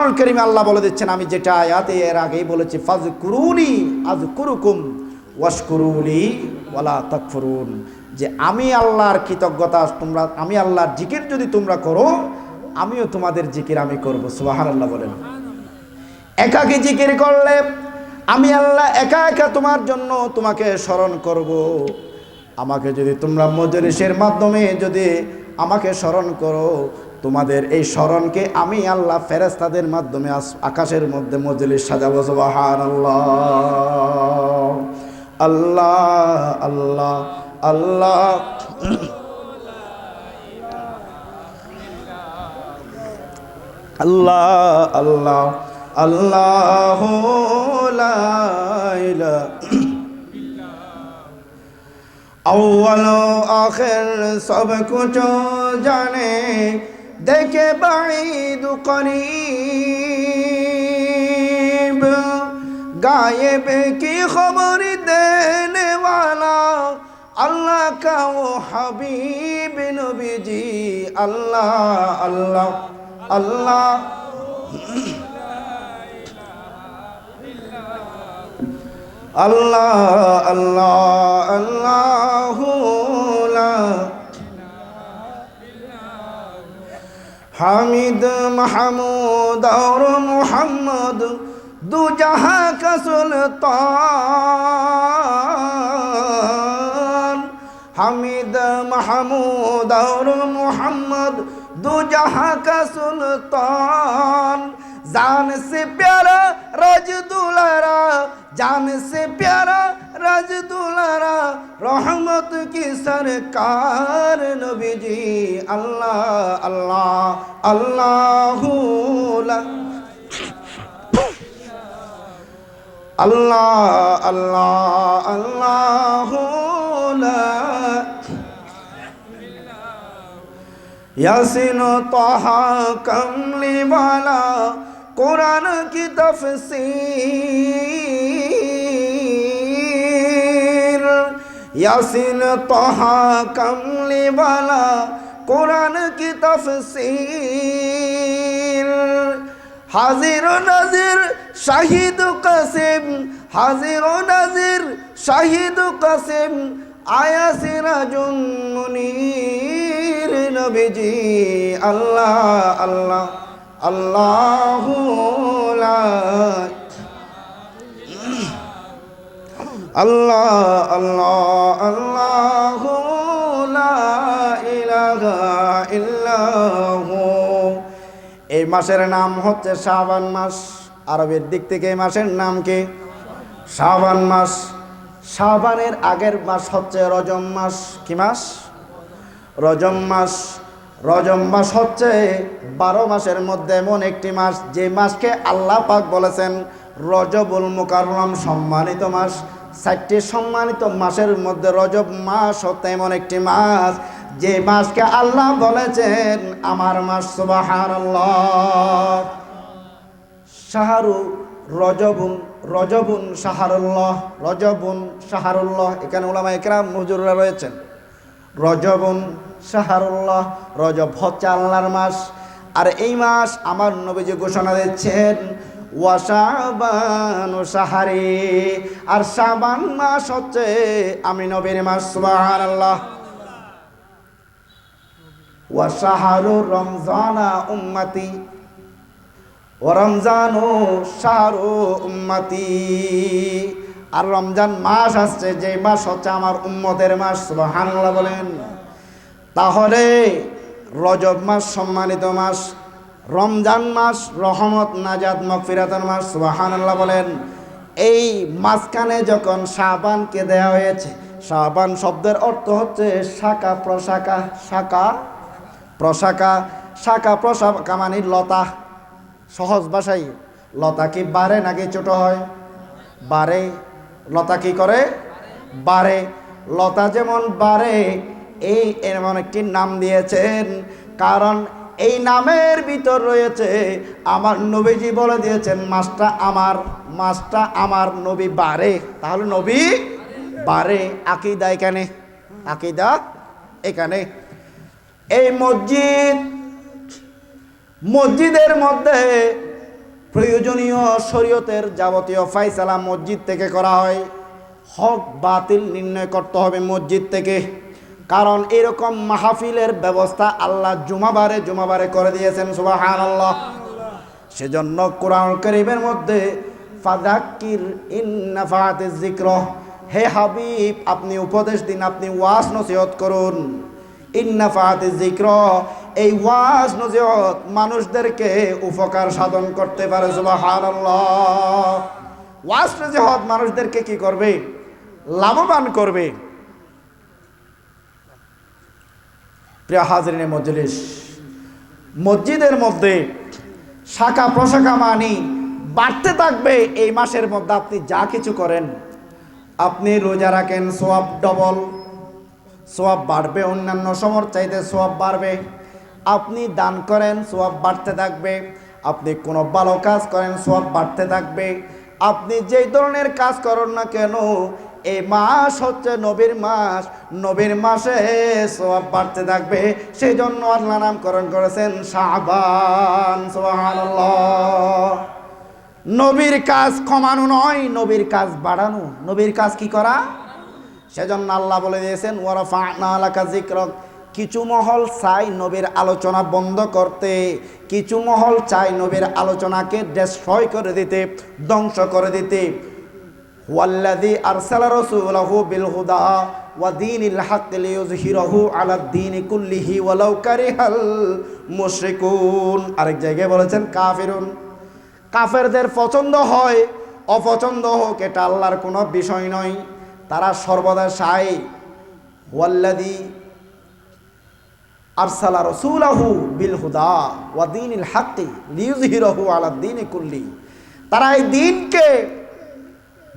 করিম আল্লাহ বলে দিচ্ছেন, আমি যেটা আয়াতে এর আগেই বলেছি ফাজ কুরুনি আজ কুরুকুম ওয়াশকুরুলি ওয়ালা তাকফুরুন। যে আমি আল্লাহর কৃতজ্ঞতা, তোমরা, আমি আল্লাহর জিকির যদি তোমরা করো, আমিও তোমাদের জিকির আমি করব সুবাহান আল্লাহ বলেন। একাকে জিকির করলে আমি আল্লাহ একা একা তোমার জন্য তোমাকে স্মরণ করব। আমাকে যদি তোমরা মজলিসের মাধ্যমে যদি আমাকে স্মরণ করো তোমাদের এই স্মরণকে আমি আল্লাহ ফেরেস্তাদের মাধ্যমে আস- আকাশের মধ্যে মজলিস সাজাবো সুবাহান আল্লাহ আল্লাহ আল্লাহ আল্লাহ আল্লাহ আল্লাহ আল্লাহ লা ইলাহা अव्वल आखिर सब कुछ जाने দেখে বাঈদ করিব। গায়েবে কি খবর দেনেওয়ালা? আল্লাহ কাও হাবিব নবীজি। আল্লাহ আল্লাহ আল্লাহ। আল্লাহ আল্লাহ আল্লাহ। হামিদ মাহমুদ আর মুহাম্মদ দু জাহা কা সুলতান হামিদ মাহমুদ আর মুহাম্মদ দু জাহা কা সুলতান জান সে প্যারা রজ দুলারা জান সে প্যারা রাজ দুলারা রহমত কি সরকার নবীজি? আল্লাহ আল্লাহ আল্লাহ আল্লাহ আল্লাহ আল্লাহ ইয়াসিন তহা কমলিওয়ালা কোরআন কি তফসির ইয়াসিন তহা কামলিওয়ালা, কোরআন কি তফসিল হাজির নাজির, শাহিদ কাসিম, হাজির নাজির, শাহিদ কাসিম আয়াসিরাজুন মুনির নবীজি, আল্লাহ আল্লাহ আল্লাহ আল্লাহ আল্লাহ আল্লাহ এই মাসের নাম হচ্ছে শাবান মাস। আরবের দিক থেকে এই মাসের নাম কি? শাবান মাস। শাবানের আগের মাস হচ্ছে রজম মাস। কি মাস? রজম মাস। রজম মাস হচ্ছে বারো মাসের মধ্যে এমন একটি মাস, যে মাসকে আল্লাহ পাক বলেছেন রজবুল মুকাররম সম্মানিত মাস। চারটি সম্মানিত মাসের মধ্যে রজব মাস এমন একটি মাস। যে মাসকে আল্লাহ বলেছেন, আমার মাস সুবাহান শাহরু রজবুন রজবুন শাহরুল্লাহ রজবুন শাহরুল্লাহ। এখানে ওলামা একরাম মজুররা রয়েছেন। রজবুন শাহরুল্লাহ, রজব হচ্ছে আল্লাহর মাস। আর এই মাস আমার নবীজি ঘোষণা দিচ্ছেন ওয়াশাবান সাহারি আর শাবান মাস হচ্ছে আমি নবীর মাস, সুবহানাল্লাহ। ওয়াশাহারু রমজানা উম্মতি। ও রমজানু শাহরু উম্মতি। আর রমজান মাস আসছে, যে মাস হচ্ছে আমার উম্মতের মাস, সুবহানাল্লাহ বলেন। তাহলে রজব মাস, সম্মানিত মাস রমজান মাস, রহমত নাজাদ মকফিরাতের মাস, সুবহানাল্লাহ বলেন। এই মাঝখানে যখন শাবানকে দেয়া হয়েছে, শাবান শব্দের অর্থ হচ্ছে শাখা প্রশাখা শাখা প্রশাখা শাখা প্রশাখা মানে লতা। সহজ ভাষায়, লতা কি বাড়ে নাকি ছোট হয়? বাড়ে লতা কি করে? বাড়ে লতা যেমন বাড়ে এই এমন একটি নাম দিয়েছেন, কারণ এই নামের ভিতর রয়েছে, আমার নবীজি বলে দিয়েছেন, মাছটা আমার মাছটা আমার নবী বাড়ে তাহলে নবী বাড়ে আকিদা এখানে আকিদা এখানে। এই মসজিদ, মসজিদের মধ্যে প্রয়োজনীয় শরীয়তের যাবতীয় ফাইসালা মসজিদ থেকে করা হয়। হক বাতিল নির্ণয় করতে হবে মসজিদ থেকে। কারণ এরকম মাহফিলের ব্যবস্থা আল্লাহ জুমাবারে জুমাবারে করে দিয়েছেন সুবাহান আল্লাহ সেজন্য কোরআন করিমের মধ্যে ফাদাক্কির ইন্নাফাতে জিক্র হে হাবিব, আপনি উপদেশ দিন, আপনি ওয়াস নসিহত করুন। ইন্নাফাতে জিক্র এই ওয়াজ নসিহত মানুষদেরকে উপকার সাধন করতে পারে, সুবহানাল্লাহ। ওয়াজ নসিহত মানুষদেরকে কি করবে? লাভবান করবে। প্রিয় হাজরিনে মজলিস। মসজিদের মধ্যে শাখা প্রশাখা মানি বাড়তে থাকবে এই মাসের মধ্যে আপনি যা কিছু করেন, আপনি রোজা রাখেন, সোয়াব ডবল। সোয়াব বাড়বে, অন্যান্য সমর চাইতে সোয়াব বাড়বে। আপনি দান করেন, সোয়াব বাড়তে থাকবে। আপনি কোনো ভালো কাজ করেন, সোয়াব বাড়তে থাকবে। আপনি যেই ধরনের কাজ করেন না কেন এই মাস হচ্ছে নবীর মাস। নবীর মাসে সোয়াব বাড়তে থাকবে। সেই জন্য আল্লাহ নামকরণ করেছেন সুবহানাল্লাহ। নবীর কাজ কমানো নয়, নবীর কাজ বাড়ানো। নবীর কাজ কি করা? সেজন্য আল্লাহ বলে দিয়েছেন ওয়ারাফা জিক্রক কিছু মহল চাই নবীর আলোচনা বন্ধ করতে। কিছু মহল চাই নবীর আলোচনাকে ডেস্ট্রয় করে দিতে, ধ্বংস করে দিতে। ওয়াল্লাযী আরসালা রাসূলাহু বিল হুদা ওয়া দীনিল হাক্কি লিইয়ুযহিরাহু আলাদ দীনি কুল্লিহি ওয়ালাউ কারিহাল আরেক জায়গায় বলেছেন কাফিরুন। কাফেরদের পছন্দ হয়, অপছন্দ হোক, এটা আল্লাহর কোনো বিষয় নয়। তারা সর্বদা চায় ওয়াল্লাদি আরসালা রসুলাহু বিল হুদা ওয়া দীনিল হাক্কি লিইয়ুযহিরাহু আলা দীনি কুল্লি তারা এই দিনকে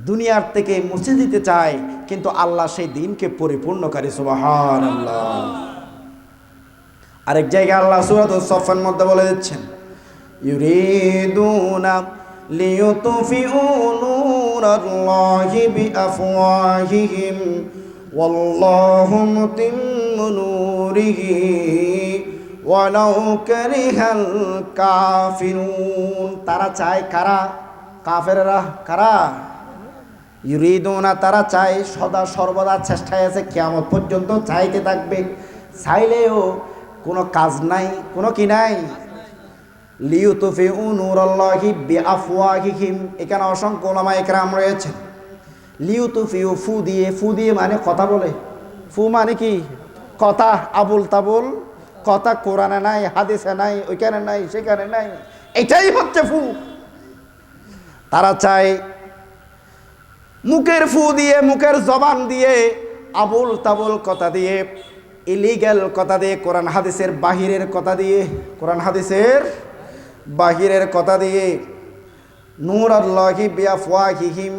দুনিয়ার থেকে মুছে দিতে চায়, কিন্তু আল্লাহ সেই দিনকে পরিপূর্ণ করে সুবাহান আল্লাহ আরেক জায়গায় আল্লাহ সুরাত সফের মধ্যে বলে দিচ্ছেন, ইউরিদুনা লিয়ুতফিউ নূরাল্লাহি বিআফওয়াহিহিম, ওয়াল্লাহু মুতিম্মু নূরিহি, ওয়ালাউ কারিহাল কাফিরুন। তারা চায় কারা? কাফেররা? কারা? ইউরিদুনা, তারা চায় সদা সর্বদা চেষ্টায় আছে, কিয়ামত পর্যন্ত চাইতে থাকবে। চাইলেও কোনো কাজ নাই, কোনো কি নাই। লিউতুফিউ নূরাল্লাহি বিআফওয়াহিহিম, এখানে অসংখ্য ওলামা একরাম রয়েছেন। লিউতুফিউ ফু দিয়ে ফু দিয়ে মানে কথা বলে। ফু মানে কি? কথা আবুল তাবুল, কথা কোরআনে নাই, হাদিসে নাই, ওইখানে নাই, সেখানে নাই, এটাই হচ্ছে ফু। তারা চায় মুখের ফু দিয়ে, মুখের জবান দিয়ে, আবুল তাবুল কথা দিয়ে ইলিগ্যাল কথা দিয়ে, কোরআন হাদিসের বাহিরের কথা দিয়ে, কোরআন হাদিসের বাহিরের কথা দিয়ে নূর আল্লাহি বিয়াফওয়াহিহিম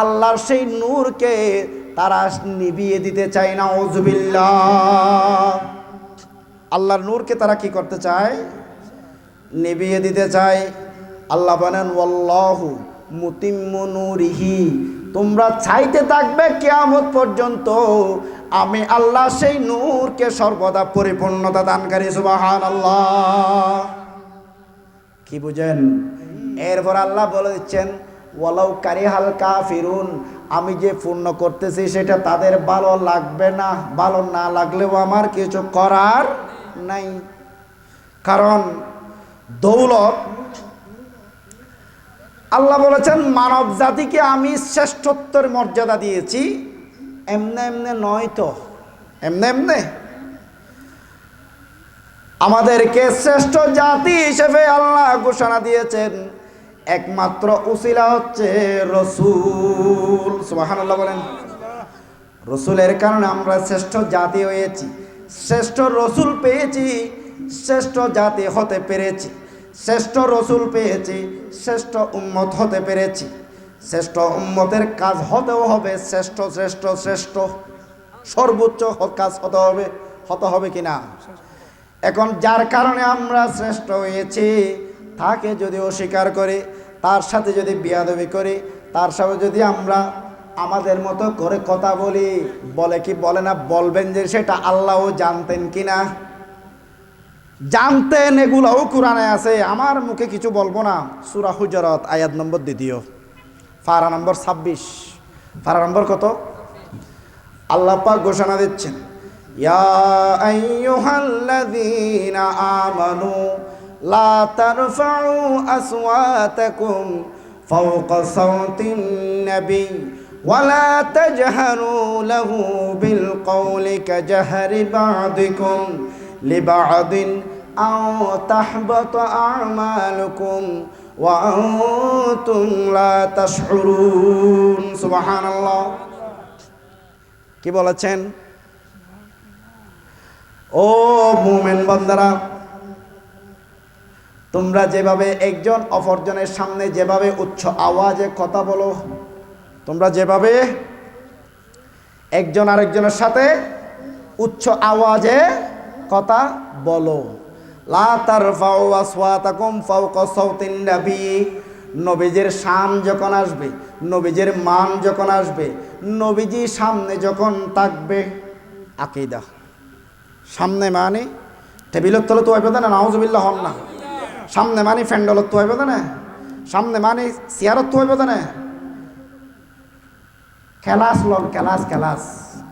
আল্লাহর সেই নূরকে তারা নিভিয়ে দিতে চায় না ওজুবিল্লাহ আল্লাহর নূরকে তারা কি করতে চায়? নিভিয়ে দিতে চায়। আল্লাহ বলেন, ওয়াল্লাহু মুতিম্মু নূরিহি তোমরা চাইতে থাকবে কিয়ামত পর্যন্ত। আমি আল্লাহ সেই নূরকে সর্বদা পরিপূর্ণতা দানকারী, সুবহানাল্লাহ। কি বুঝেন? এরপর আল্লাহ বলে দিচ্ছেন, ওয়ালাউ কারি হালকা ফিরুন আমি যে পূর্ণ করতেছি সেটা তাদের ভালো লাগবে না, ভালো না লাগলেও আমার কিছু করার নাই। কারণ দৌলত আল্লাহ বলেছেন, মানব জাতিকে আমি শ্রেষ্ঠত্বের মর্যাদা দিয়েছি। এমনে এমনে নয় তো। এমনে এমনে। আমাদেরকে শ্রেষ্ঠ জাতি হিসেবে আল্লাহ ঘোষণা দিয়েছেন। একমাত্র উসিলা হচ্ছে রসুল। সুবাহান আল্লাহ বলেন। রসুলের কারণে আমরা শ্রেষ্ঠ জাতি হয়েছি। শ্রেষ্ঠ রসুল পেয়েছি, শ্রেষ্ঠ জাতি হতে পেরেছি। শ্রেষ্ঠ রসুল পেয়েছি, শ্রেষ্ঠ উম্মত হতে পেরেছি। শ্রেষ্ঠ উম্মতের কাজ হতেও হবে, শ্রেষ্ঠ শ্রেষ্ঠ শ্রেষ্ঠ। সর্বোচ্চ কাজ হতে হবে হতে হবে কি না এখন যার কারণে আমরা শ্রেষ্ঠ হয়েছি, তাকে যদি অস্বীকার করে, তার সাথে যদি বিয়াদবি করি, তার সাথে যদি আমরা আমাদের মতো করে কথা বলি, বলে কি বলে না, বলবেন যে সেটা আল্লাহও জানতেন কি না জানতেন এগুলোও কোরআনে আছে আমার মুখে কিছু বলবো না সুরা হুজরত আয়াত নম্বর দ্বিতীয় ফারা নম্বর ছাব্বিশ ফারা নম্বর কত আল্লাহ পাক ঘোষণা দিচ্ছেন ইয়া আইয়ুহাল্লাযীনা আমানু লা তারফাউ আসওয়াতাকুম ফাওকা সাওতিন নবী ولا تجهروا له بالقول كجهر بعضكم لبعض أو تحبط أعمالكم وأنتم لا تشعرون سبحان الله কি বলেছেন ও মুমেন বন্দারা তোমরা যেভাবে একজন অপরজনের সামনে যেভাবে উচ্চ আওয়াজে কথা বলো তোমরা যেভাবে একজন আরেকজনের সাথে উচ্চ আওয়াজে কথা বলো। নবীজির শান যখন আসবে, নবীজির মান যখন আসবে, নবীজি সামনে যখন থাকবে, আকিদা। সামনে মানে টেবিলের তলে তো হইবে না, নাউজুবিল্লাহ হন না। সামনে মানে ফ্যান্ডলত তো হইবে না। সামনে মানে চেয়ারত তো হইবে না। খেলাস লন খেলাস খেলাস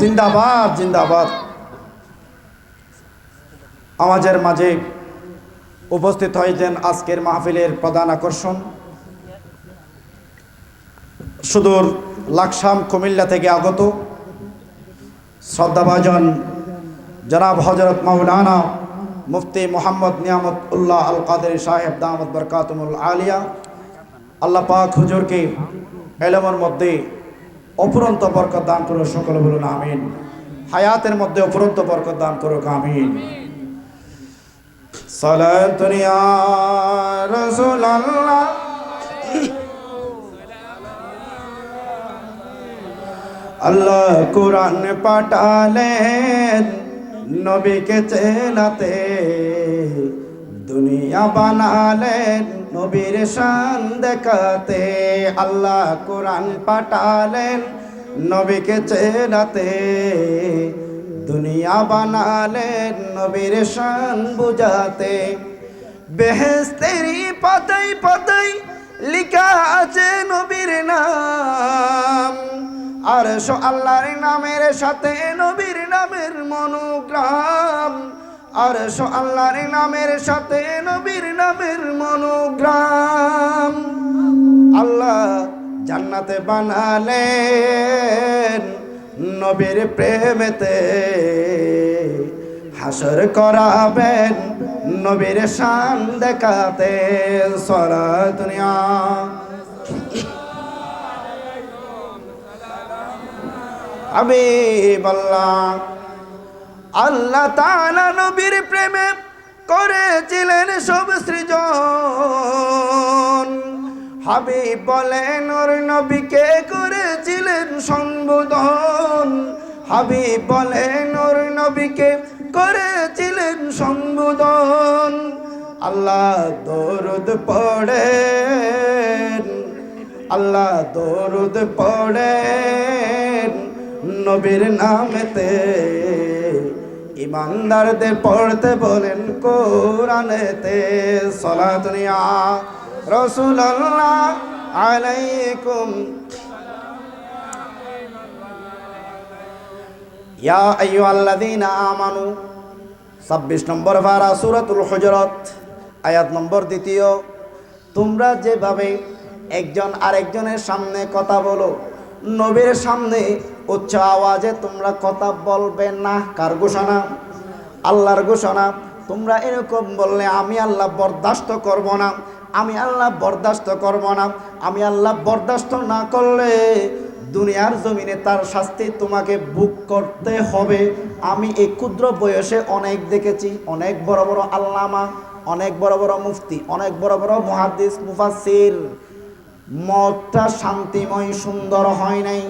জিন্দাবাদ জিন্দাবাদ। আমাদের মাঝে উপস্থিত হয়েছেন আজকের মাহফিলের প্রধান আকর্ষণ। সুদূর লাকসাম, কুমিল্লা থেকে আগত শ্রদ্ধাভাজন জনাব হজরত মাউলানা মুফতি মোহাম্মদ নিয়ামত উল্লাহ আল কাদের সাহেব দামদ বরকাতমুল আলিয়া। আল্লাহ পাক হুজুরকে এলমের মধ্যে অপুরন্ত বরকত দান করুক, সকলে বলুন আমিন। হায়াতের মধ্যে অপুরন্ত বরকত দান করুক, আমিন। আল্লাহ কোরআন পাঠালেন নবীকে চেনাতে দুনিয়া বানালেন, নবীর শান দেখাতে আল্লাহ কোরআন পাঠালেন, নবীকে চেনাতে দুনিয়া বানালেন, নবীর শান বুঝাতে। বেহেস্তেরি পাতাই পাতাই লিখা আছে নবীর নাম। আর সো আল্লাহর নামের সাথে নবীর নামের মনোগ্রাম। আর সো আল্লাহর নামের সাথে নবীর নামের মনোগ্রাম। আল্লাহ জান্নাতে বানালেন নবীর প্রেমেতে। হাসর করাবেন নবীর শান দেখাতে সরা দুনিয়া। হাবিব আল্লাহ আল্লাহ তাআলা নবীর প্রেমে করেছিলেন সব সৃজন। হাবিব বলেন ওর নবীকে করেছিলেন সম্বোধন। হাবিব বলেন ওর নবীকে করেছিলেন সম্বোধন। আল্লাহ দরুদ পড়েন, আল্লাহ দরুদ পড়েন নবীর নামেতে। ইমানদারদের পড়তে বলেন কোরআনেতে সলা দুনিয়া রসুল্লাহ আলাইকুম। ইয়া আইয়ুহাল্লাযীনা আমানু 26 নম্বর পারা সূরাতুল হুজরাত, আয়াত নম্বর দ্বিতীয়। তোমরা যেভাবে একজন আরেকজনের সামনে কথা বলো নবীর সামনে উচ্চ আওয়াজে তোমরা কথা বলবে না। কার ঘোষণা? আল্লাহর ঘোষণা। তোমরা এরকম বললে, আমি আল্লাহ বরদাস্ত করব না। আমি আল্লাহ বরদাস্ত করব না। আমি আল্লাহ বরদাস্ত না করলে দুনিয়ার জমিনে তার শাস্তি তোমাকে বুক করতে হবে। আমি এই ক্ষুদ্র বয়সে অনেক দেখেছি, অনেক বড় বড় আল্লামা, অনেক বড় বড় মুফতি, অনেক বড় বড় মুহাদ্দিস মুফাসির মতটা শান্তিময় সুন্দর হয় নাই।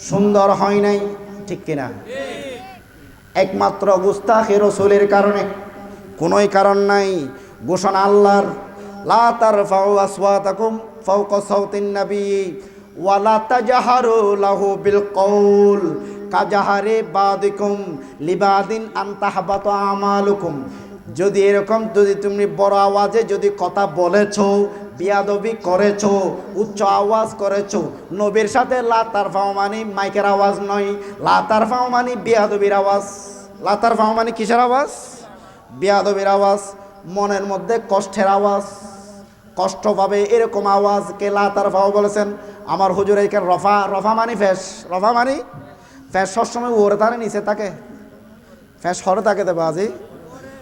সুন্দর হয় নাই, ঠিক কিনা? একমাত্র গুস্তাখে রসুলের কারণে, কোনোই কারণ নাই। ঘোষণা আল্লাহর, লা তারফাউ আসওয়াতাকুম ফাওকা সাউতিন নবী ওয়ালা তাজহারু লাহু বিল কওল। কাজাহারে বাদিকুম লিবাদিন আন তাহবাতু আমালুকুম। যদি এরকম, যদি তুমি বড় আওয়াজে যদি কথা বলেছ, বিয়াদবি করেছ, উচ্চ আওয়াজ করেছ, নবীর সাথে লাতার ফাও মানে মাইকের আওয়াজ নয়, লাতার ফাও মানে বিয়াদবির আওয়াজ। লাতার ফাও মানে কিসের আওয়াজ? বিয়াদবির আওয়াজ, মনের মধ্যে কষ্টের আওয়াজ কষ্ট পাবে এরকম আওয়াজ কে লাতার ফাও বলেছেন? আমার হুজুর এখানে রফা রফা মানি ফ্যাস রফা মানি? ফ্যাস সবসময় ওরে তারে নিচে থাকে। ফ্যাস হরে তাকে দেবে আজি।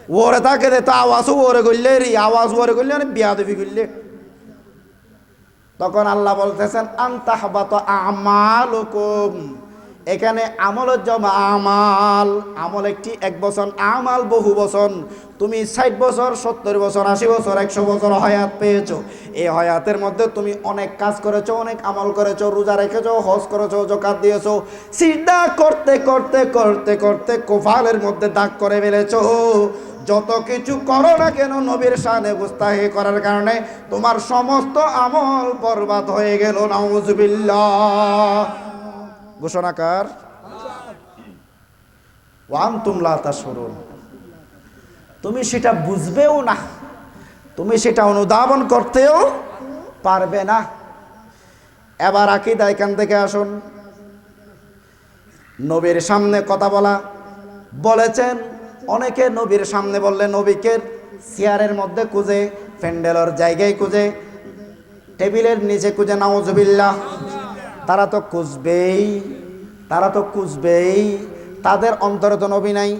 ওরে তাকে দে, তো আওয়াজও ওরে করলে রে, আওয়াজ ওরে করলে মানে বিয়াদবি করলে। তখন আল্লাহ বলতেছেন, আন্তাহবাত আমালুকুম। এখানে আমলের জমা আমাল। আমল একটি এক বছর আমাল বহু বছর তুমি ষাট বছর, সত্তর বছর, আশি বছর, একশো বছর হয়াত পেয়েছ। এই হয়াতের মধ্যে তুমি অনেক কাজ করেছ, অনেক আমল করেছ, রোজা রেখেছো, হজ করেছ জকাত দিয়েছ সিদ্ধা করতে করতে করতে করতে কোফালের মধ্যে দাগ করে ফেলেছো। যত কিছু করো না কেন নবীর শানে গুস্তাহি করার কারণে তোমার সমস্ত আমল বরবাদ হয়ে গেল, নাউজুবিল্লাহ। ঘোষণাকার ওয়ান তুমলা তা সরুন তুমি সেটা বুঝবেও না, তুমি সেটা অনুধাবন করতেও পারবে না। এবার আকিদা এখান থেকে আসুন। নবীর সামনে কথা বলা, বলেছেন অনেকে নবীর সামনে বললে, নবীকে চেয়ারের মধ্যে খুঁজে, প্যান্ডেলের জায়গায় খুঁজে, টেবিলের নিচে খুঁজে, নাউজবিল্লাহ। তারা তো খুঁজবেই, তারা তো খুঁজবেই। তাদের অন্তরে তো নবী নাই।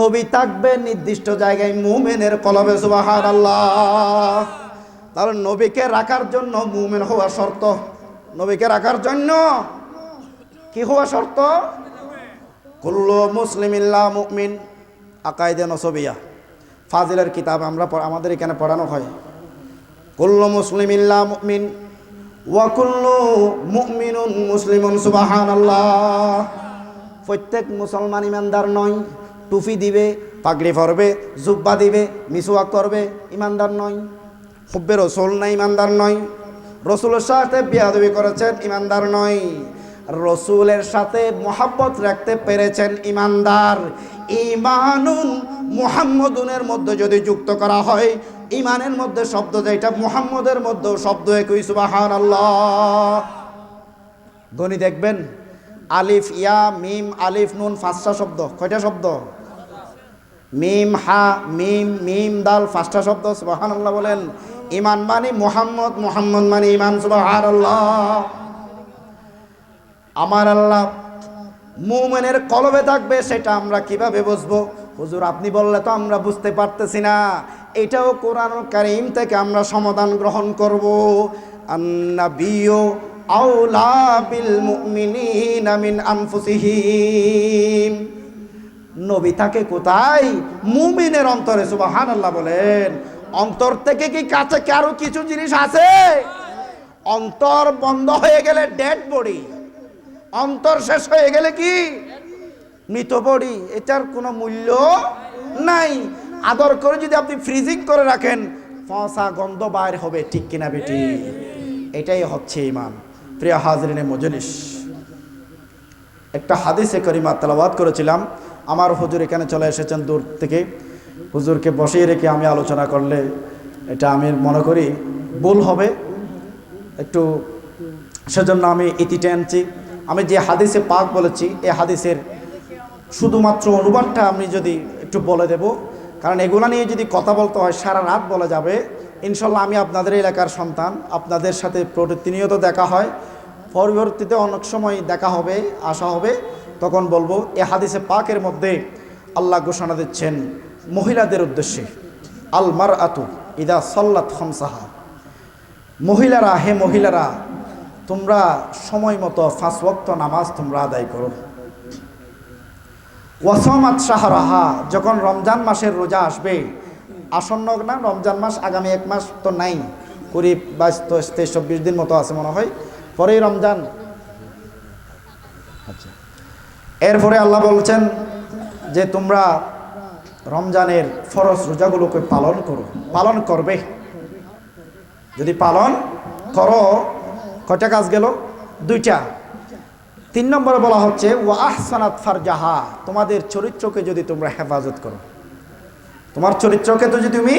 নবী থাকবে নির্দিষ্ট জায়গায় মুমেনের কলবে সুবাহার আল্লাহ তাহলে নবীকে রাখার জন্য মুমেন হওয়া শর্ত। নবীকে রাখার জন্য কি হওয়া শর্ত? কুল্লু মুসলিম ইল্লা মুমিন। আকাইদে নসবিয়া। ফাজিলের কিতাব আমরা আমাদের এখানে পড়ানো হয়। কুল্লু মুসলিম ইল্লা মুমিন, ওয়া কুল্লু মুমিনুন মুসলিমুন, সুবহানাল্লাহ। প্রত্যেক মুসলমান ইমানদার নয়, টুপি দিবে, পাগড়ি পরবে জুব্বা দিবে, মিসওয়াক করবে, ইমানদার নয়। হুব্বে রসুল না ইমানদার নয়। রসুলের সাথে বিয়াদবি করেছেন, ইমানদার নয়। রসুলের সাথে মোহাব্বত রাখতে পেরেছেন ইমানদার। ইমানুন মুহাম্মদুনের মধ্যে যদি যুক্ত করা হয়, ইমানের মধ্যে শব্দ যেটা মুহাম্মদের মধ্যেও শব্দ একই সুবাহান আল্লাহ দেখবেন, আলিফ, ইয়া, মিম, আলিফ, নুন পাঁচটা শব্দ, কয়টা শব্দ? মিম, হা, মিম মিম, দাল পাঁচটা শব্দ সুবাহান আল্লাহ বলেন। ইমান মানে মোহাম্মদ মোহাম্মদ মানে ইমান সুবাহান আল্লাহ আমার আল্লাহ মুমেনের কলবে থাকবে, সেটা আমরা কীভাবে বুঝব? হুজুর, আপনি বললে তো আমরা বুঝতে পারতেছি না। এটাও কোরআন কারিম থেকে আমরা সমাধান গ্রহণ করব। আন্নাবিয়্যু আউলা বিল মুমিনিনা মিন আনফুসিহিম। নবী থাকে কোথায়? মুমিনের অন্তরে, সুবহানাল্লাহ বলেন। অন্তর থেকে কি কাছে কারও কিছু জিনিস আছে? অন্তর বন্ধ হয়ে গেলে ডেড বডি অন্তর শেষ হয়ে গেলে কি? মৃত বডি। এটার কোনো মূল্য নাই। আদর করে যদি আপনি ফ্রিজিং করে রাখেন ফসা গন্ধ বাইর হবে, ঠিক কিনা বেটি? এটাই হচ্ছে ইমান প্রিয় হাজরিনে, মজলিস। একটা হাদিসে করিমা তেলাবাদ করেছিলাম। আমার হুজুর এখানে চলে এসেছেন দূর থেকে। হুজুরকে বসিয়ে রেখে আমি আলোচনা করলে এটা আমি মনে করি ভুল হবে। একটু সেজন্য আমি ইতি টেনছি। আমি যে হাদিসে পাক বলেছি এই হাদিসের শুধুমাত্র অনুবাদটা আমি যদি একটু বলে দেব, কারণ এগুলা নিয়ে যদি কথা বলতে হয়, সারা রাত বলা যাবে। ইনশাল্লাহ আমি আপনাদের এলাকার সন্তান, আপনাদের সাথে প্রতিনিয়ত দেখা হয়। পরবর্তীতে অনেক সময় দেখা হবে, আসা হবে, তখন বলব, এ হাদিসে পাকের মধ্যে আল্লাহ ঘোষণা দিচ্ছেন, মহিলাদের উদ্দেশ্যে আলমার আতু ইদা সল্লাত হমসাহা মহিলারা, হে মহিলারা তোমরা সময় মতো ফাঁস ওয়াক্ত নামাজ তোমরা আদায় করো। ওয়াসমাত শাহরাহা যখন রমজান মাসের রোজা আসবে আসন্ন না রমজান মাস আগামী এক মাস তো নাই কুড়ি বাইশ তেইশ তেইশ চব্বিশ দিন মতো আছে মনে হয় পরেই রমজান। আচ্ছা। এরপরে আল্লাহ বলছেন যে তোমরা রমজানের ফরজ রোজাগুলোকে পালন করো পালন করবে। যদি পালন করো কয়টা কাজ গেল? দুইটা। তিন নম্বরে বলা হচ্ছে ও আহসানাত ফারজাহা তোমাদের চরিত্রকে যদি তোমরা হেফাজত করো। তোমার চরিত্রকে তো যদি তুমি